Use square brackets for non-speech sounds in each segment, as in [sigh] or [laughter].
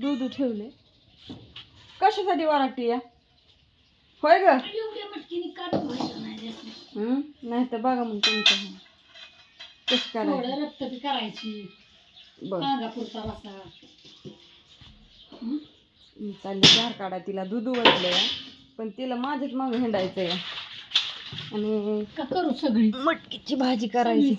दूध ठेवले. कशासाठी वराटी या? होय ग? नाही तर बघा मग तुमचं. कसं करायचं? थोडं रक्त बी करायची. रसा मी चालली धार काढा. तिला दूध उघडलंय पण तिला माझ्याच मागं हिंडायचंय. आणि का करू सगळी? मटकीची भाजी करायची.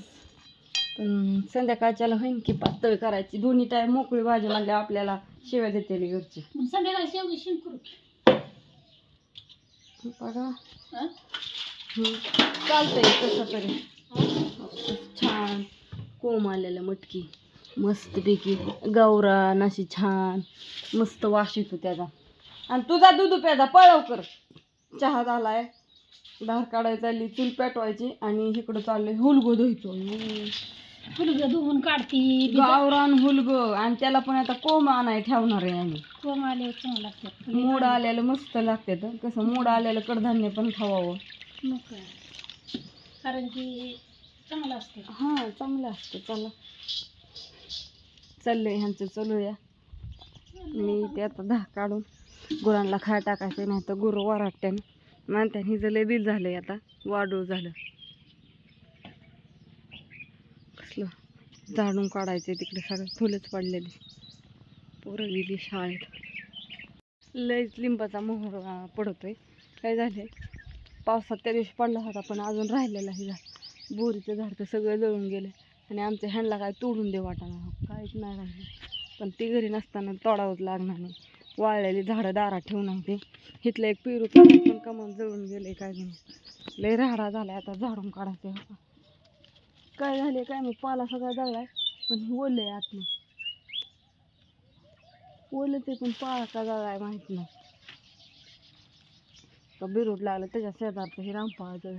पण संध्याकाळच्याला होईन की पातळ करायची. दोन्ही टाइम मोकळी भाजी म्हणल्या आपल्याला शिव्या देते घरची मग संध्याकाळी शेवगी शिन करू की. बघा. हं? हं. चालतंय कसं तरी. छान. कोंब आलेलं मटकी. मस्तपैकी गावरान अशी छान. मस्त वास येतो त्याचा. आणि तुझा दूध प्याजा पळव कर. चहा झालाय. धार काढायची चालली चूल पेटवायची आणि इकडं चाललंय हुलगो धुयचो फुलगं धुवून काढती गावरान हुलग आणि त्याला पण आता कोंब आणाय ठेवणार आहे आम्ही. कोंब आले चांगलं लागतात. मोड आलेलं मस्त लागते तर कसं मोड आलेलं कडधान्य पण खावावं. मग काय? कारण की चांगलं असतं. हां चांगलं असतं. चला. चाललंय ह्यांचं चालूया. मी ते आता दहा काढून गुरांना खाय टाकायचं नाही तर गुरु वराट्यानं. म्हणत्या हिचं लय बिल झालंय आता. वाढू झालं कसलं झाडून काढायचे तिकडे सगळं फुलंच पडलेली. पोरं गेली शाळेत. लयच लिंबाचा मोहर पडतोय. काय झालंय? पावसात त्या दिवशी पडला होता पण अजून राहिलेला हे झाड. बोरीचं झाड तर सगळं जळून गेलं आणि आमच्या ह्यांना काय तोडून दे वाटाणा. काहीच नाही राहिलं. पण ती घरी नसताना तोडावंच लागणार नाही. वाळलेली झाडं दारात ठेवून होते ते इथलं एक पेरू पण कमान जळून गेले काय नाही. लय राहडा झालाय आता झाडून काढायचं. आहे. काय झाले काय मग पाला सगळा जळलाय पण हे आहे आतनं ओलं ते पण पाला का जळलाय माहीत नाही. का बिरूट लागलं त्याच्या शेजारचं हे रामफळाचं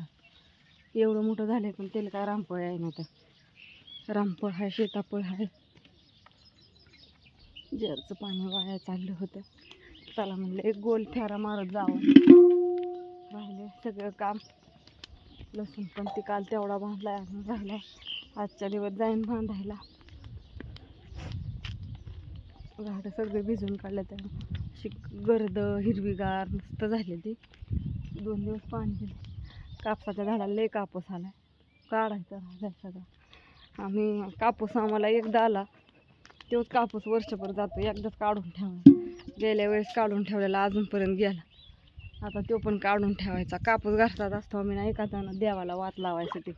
एवढं मोठं झालंय पण त्याला काय रामफळ आहे ना तर रामफळ आहे सीताफळ आहे. जरचं पाणी वाया चाललं होतं. चला म्हणलं एक गोल फेरा मारत जावं. राहिले सगळं काम. लसूण पण ती काल तेवढा बांधलाय अजून राहिला आजच्या दिवस जाईन बांधायला झाडं सगळे भिजून काढले त्या अशी गर्द हिरवीगार मस्त झाली ती. दोन दिवस पाणी दिलं कापसाच्या झाडाला लय कापूस आलाय. काढायचा राहिला सगळा. आम्ही कापूस आम्हाला एकदा आला तोच कापूस वर्षभर जातो. एकदाच काढून ठेवा गेल्या वेळेस काढून ठेवलेला अजूनपर्यंत गेला. आता तो पण काढून ठेवायचा. कापूस घातलाच असतो आम्ही नाही का त्यानं देवाला वात लावायसाठी.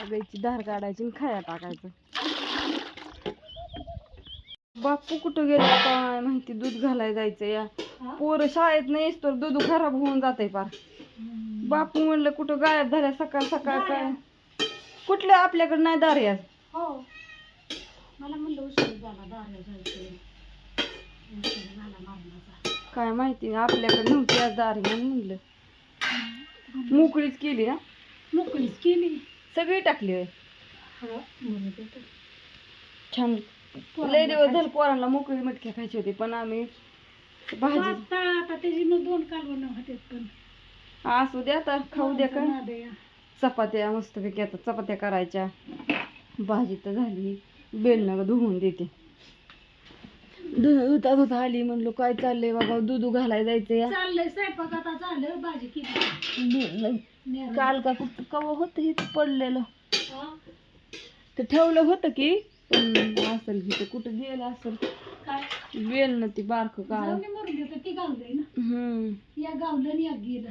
गाईची धार काढायची आणि खाया टाकायचं. बापू कुठं गेला? काय माहिती दूध घालायला जायचं या. पोरं शाळेत नाहीच तर दूध खराब होऊन जाते पार. बापू म्हणलं कुठं गायब झाल्या सकाळ सकाळ काय? कुठल्या आपल्याकडे नाही दार आज हो. मला म्हणलं उशीर झाला दाऱ्या जायचं उशीर झाला मारण्याचा. काय माहिती आपल्याकडे नव्हती आज दार म्हणून म्हणलं. मोकळीच केली ना मोकळीच केली. सगळी टाकली होय? हो आहे. छान. लय दिवस झाले पोरांना मोकळी मटक्या खायची होती पण आम्ही भाजी आता त्याची मग दोन कालवण होते पण. असू द्या आता खाऊ द्या का. चपात्या मस्तपैकी आता चपात्या करायच्या. भाजी तर झाली. बेलनं धुवून देते. दूध धुता धुता आली म्हणलो काय चाललंय बाबा? दूध घालायला जायचं या. चाललंय स्वयंपाक आता झालं भाजी केली का फक्त कवा होतं हे पडलेलं. हा? ते ठेवलं होतं की पण असेल की ते कुठं गेलं असेल. काय? बेल ती बारक काळ जाऊन दे मरून देतं ती गावलंय ना. हम्म. या गावलं आणि या गेलं.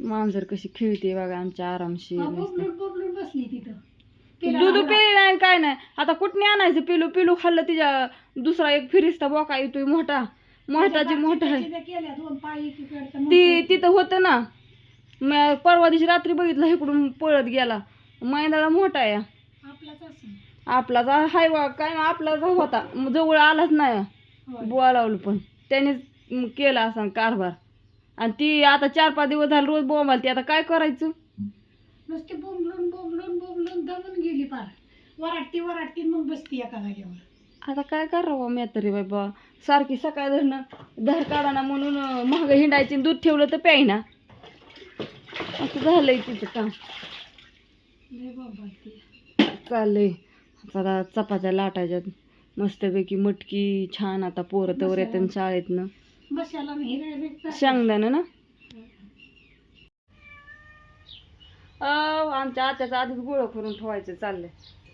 मांजर कशी खेळते बघा आमच्या आरामशीर हा, नुसतं. बोबलून बोबलून बसली तिथं. दूध पिली नाही काय नाही. आता कुठने आणायचं? पिलू पिलू खाल्लं तिच्या दुसरा एक फिरिस्ता बोका येतोय मोठा. मोठाची मोठा आहे तिच्या केल्या दोन पाय एकीकडे तर ती. तिथं होतं ना. मी परवा दिवशी रात्री बघितलं इकडून पळत गेला. मैदाला मोठा आहे. आपलाच आपला जा हाय वा काय ना आपला जा होता जवळ आलाच नाही. होय. बोलावलं पण. त्यानेच म, केला असा कारभार. आणि ती आता चार पाच दिवस झाले रोज बोंबाल ती आता काय करायचं? नुसती बोंबलून बोंबलून दमून गेली पार. वराटती वराटती मग बसती एका जागेवर. आता काय करावं मी तरी बाबा? सारखी सकाळ धरणं धार काढाना म्हणून महाग हिंडायची आणि दूध ठेवलं तर प्यायना. असं झालंय तिचं काम. लय बोंबालती. चाललंय. आता चपात्या लाटायच्यात मस्तपैकी मटकी छान आता पोरं तवर येतात शाळेतनं. बसायला हिरवे शेंगदाणं ना? अहो, आमच्या आत्याचं आधीच गोळं करून ठेवायचं चाललंय.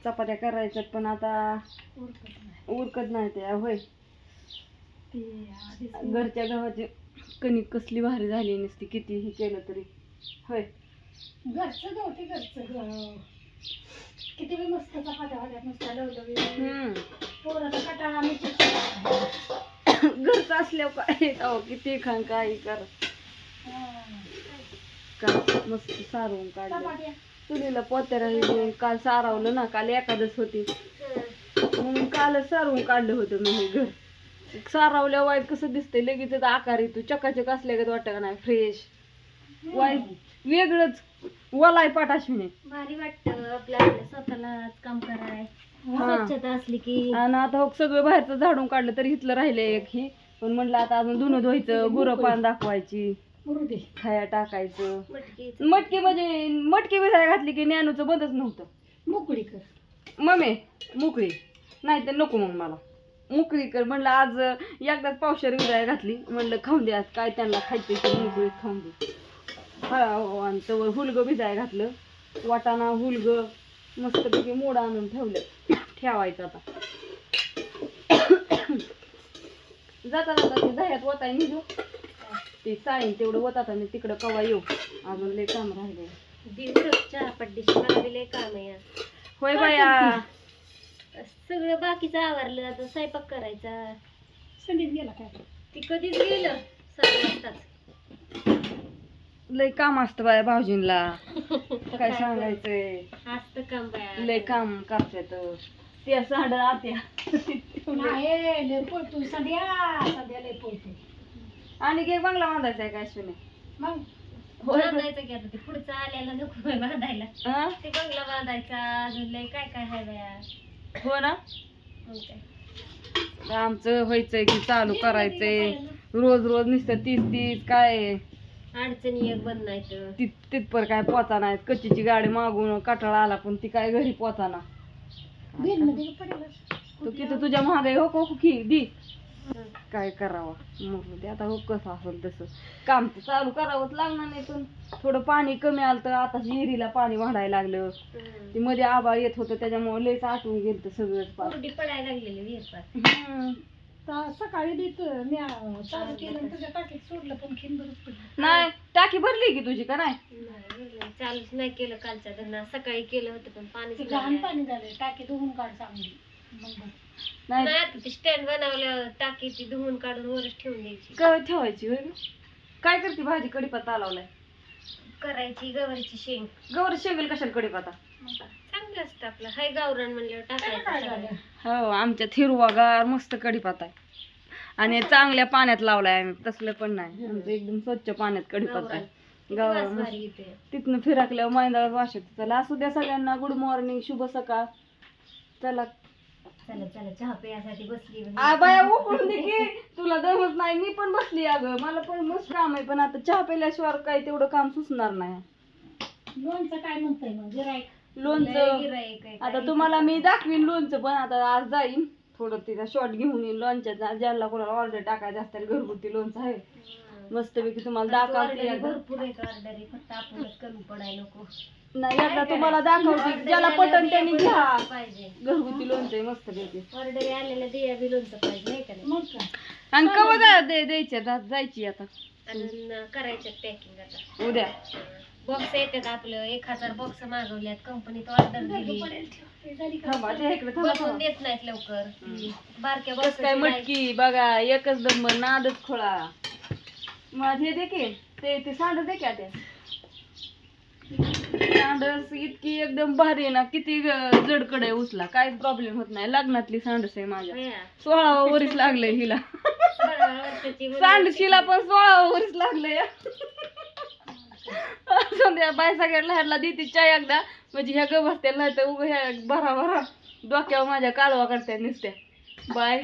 चपात्या करायच्यात पण आता उरकत नाही ते होय घरच्या गव्हाची कणिक कसली भारी झाली नसती कितीही केलं तरी. होय. घरचं गवते घरचं गव किती बी मस्त चपात्या भाज्यात नुसत्या पोराचा कटाळा [coughs] घरचं असल्यावर काय? अहो किती खान काही कर. का मस्त सारवून काढलं. चुलीला पोत्या राहिली काल सारावलं ना काल एकादश होती. म्हणून कालच सारवून काढलं होतं मी हे घर. सारावल्या वाईट कसं दिसतंय लगेच आकार येतो. चकाचक असल्यागत वाटतं का नाही? फ्रेश वाईट. वेगळंच. वलाय पाठाशिने भारी वाटतं आपल्या आपल्या स्वतःलाच काम कराय. स्वच्छता असली की. आणि आता हो सगळं बाहेरचं झाडून काढलं तर इथलं राहिलंय एक ही. पण म्हणलं आता अजून धुणं धुवायचं गुरं पान दाखवायची. खाया टाकायचं. मटकी मटकी म्हणजे मटकी भिजायला घातली की ज्ञानूचं बंदच नव्हतं. मोकळी कर. ममे मोकळी. नाही तर नको मग मला. मोकळी कर म्हणलं आज एकदाच पावशेर विजायला घातली. म्हणलं खाऊन द्या काय त्यांना खायचं मोकळी खाऊन दे. आणि तवर हुलगं भिजायला घातलं. वाटाणा हुलगं मस्तपैकी मोड आणून ठेवलं. ठेवायचं आता. [coughs] जाता जाता ते दह्यात वताय निघू. ते साईन तेवढं वतात आणि तिकडं कवा येऊ? अजून लय काम राहिले. दिवस चहा पड्डीशी मला बी लय काम आहे. आज. होय बाया. सगळं बाकीचं आवरलं आता स्वयंपाक करायचा. संडीत गेला काय? ती कधीच गेलं सात वाजताच. लय काम असतं बाया भाऊजींला. [laughs] काय सांगायचंय? असतं काम बाया. लय काम करतात ते साड आत्या. नाही लय पळतो सध्या सध्या लय पळतो आणि एक बंगला बांधायचा आहे काय अश्विनी? मग? होय का? बांधायचं की आता ते पुढचं नको बांधायला. हा? ते बंगला बांधायचा अजून लय काय काय बाया. हो ना. मग काय. आमचं व्हायचंय की चालू करायचंय. रोज रोज नुसतं तीस तीस काय? अडचणी एक बंद नाही तर. तित तिथपर काय पोचा नाही कच्चीची गाडी मागून कटाळा आला पण ती काय घरी पोचा ना. बिलमध्ये पडेलच तो किती तुझ्या महागाई हो को की दी. हं. काय करावं मग ते आता हो कसं असेल तसं काम तर चालू करावंच लागणार नाही पण थोडं पाणी कमी आलं तर आता विहिरीला पाणी वाढायला लागलं. ते मध्ये आबाळ येत होतं त्याच्यामुळे लयच आटून गेलं तर सगळंच पार कोरडी पडायला लागलेली विहीर पार हम्म. ता- सकाळी बी तू- म्या चालू केलं आणि तुझ्या टाकीत सोडलं पण खिंबरच पडलं नाही टाकी भरली की तुझी का नाही चालूच नाही केलं कालच्या धरणा सकाळी केलं होतं पण पाणीच नाही आलं. पाणी झालं टाकी धुवून काढ चांगली. नाही. नाही आता ती स्टँड बनवलं टाकी ती धुवून काढून वरच ठेवून द्यायची. काय ठेवायची होय? काय करते भाजी? कडीपत्ता लावलाय. करायची गवारीची शेंग. गौर शेंगल कशाला कडीपत्ता? चांगलं असतं आपलं. हाय गावरान म्हणल्यावर टाकायचं. हो आमच्यात हिरवागार मस्त कडीपत्ता आहे. आणि चांगल्या पाण्यात लावलाय आम्ही. तसलं पण नाही. आमचं एकदम स्वच्छ पाण्यात कडीपत्ता. आहे. वास मस्त. तिथनं फिरकल्यावर चला असू द्या सगळ्यांना. Good morning. शुभ सकाळ. चला. चला चला चहा प्यायसाठी बसली आ बाया उकळून दे की. तुला दमच नाही मी पण बसली अगं. मला पण मस्त काम आहे पण आता चहा प्यायल्याशिवाय काही तेवढं काम सुचणार नाही. लोणचं काय म्हणताय मग? गिरायक लोणचं. आता तुम्हाला मी दाखवीन लोणचं पण आता आज जाईन. थोडं तिचा शॉर्ट घेऊन येईन लोणच्याचा. ज्यांना कोणाला ऑर्डर टाकायचं असतील घरगुती लोणचं आहे. मस्तपैकी तुम्हाला दाखवते order एकदा. भरपूर आहेत ऑर्डर फक्त आपणच कमी पडायला नको. नाही एकदा तुम्हाला दाखवते. ज्याला पटन त्यांनी घ्या. पाहिजे. घरगुती लोणचं आहे मस्तपैकी. ऑर्डर आलेल्या दिया बी लोणचं पाहिजे नाही का नाही? मग काय? आणि कवा जा दे जायची आता? आणि न- करायचं पॅकिंग आता. उद्या. बॉक्स येतात आपलं एक हजार बॉक्स मागवल्यात. कंपनीत ऑर्डर दिली. हे थांबा त्या इकडे थांबा बसून थांबा. देत नाहीत लवकर. हम्म. बारक्या कस काय बॉक्स मटकी? बघा एकच नंबर नादच खोळा. माझे दे की ते ते सांड दे क्या त्या सांडस इतकी एकदम भारी आहे ना किती जडकड आहे उचला काय प्रॉब्लेम होत नाही. लग्नातली सांडस आहे माझ्या. सोळावा वरीस लागलंय हिला. सांडशीला पण सोळावा वरीस लागलंय. संध्या बाय सगळ्याला ह्याला देते चाय एकदा. म्हणजे ह्या ग बसत्या नाही तर उभं ह्या भरा भरा डोक्यावर माझ्या कालवा करत्या नुसत्या. बाय